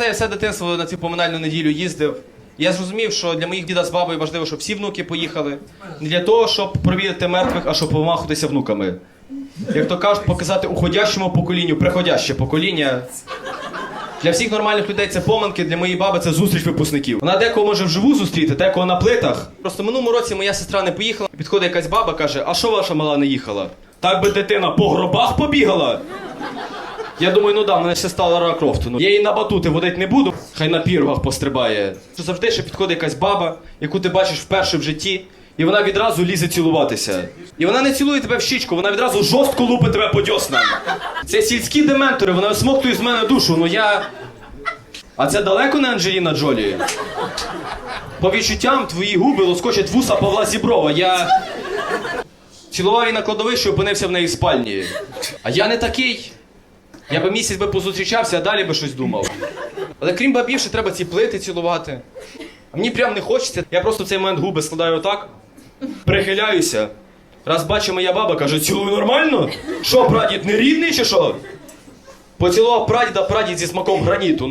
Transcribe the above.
Я все дитинство на цю поминальну неділю їздив. Я зрозумів, що для моїх діда з бабою важливо, щоб всі внуки поїхали. Не для того, щоб провідати мертвих, а щоб помахатися внуками. Як то кажуть, показати уходящому поколінню, приходяще покоління. Для всіх нормальних людей це поминки, для моєї баби це зустріч випускників. Вона декого може вживу зустріти, декого на плитах. Просто минулому році моя сестра не поїхала. Підходить якась баба, каже: А що ваша мала не їхала? Так би дитина по гробах побігала. Я думаю, ну да, мене ще стала Лара Крофту. Ну, я її на батути водити не буду, хай на піргах пострибає. Що завжди ще підходить якась баба, яку ти бачиш вперше в житті, і вона відразу лізе цілуватися. І вона не цілує тебе в щічку, вона відразу жорстко лупить тебе по дьоснам. Це сільські дементори, вони осмоктують з мене душу. Ну я. А це далеко не Анджеліна Джолі. По відчуттям твої губи лоскочать вуса Павла Зіброва. Я. Цілував її на кладовищі, опинився в неї в спальні. А я не такий. Я би місяць би позустрічався, а далі би щось думав. Але крім бабів, ще треба ці плити цілувати. А мені прям не хочеться. Я просто в цей момент губи складаю отак, прихиляюся. Раз бачу, моя баба, каже, цілую нормально? Що, прадід, не рідний чи що? Поцілував прадіда, прадід зі смаком граніту.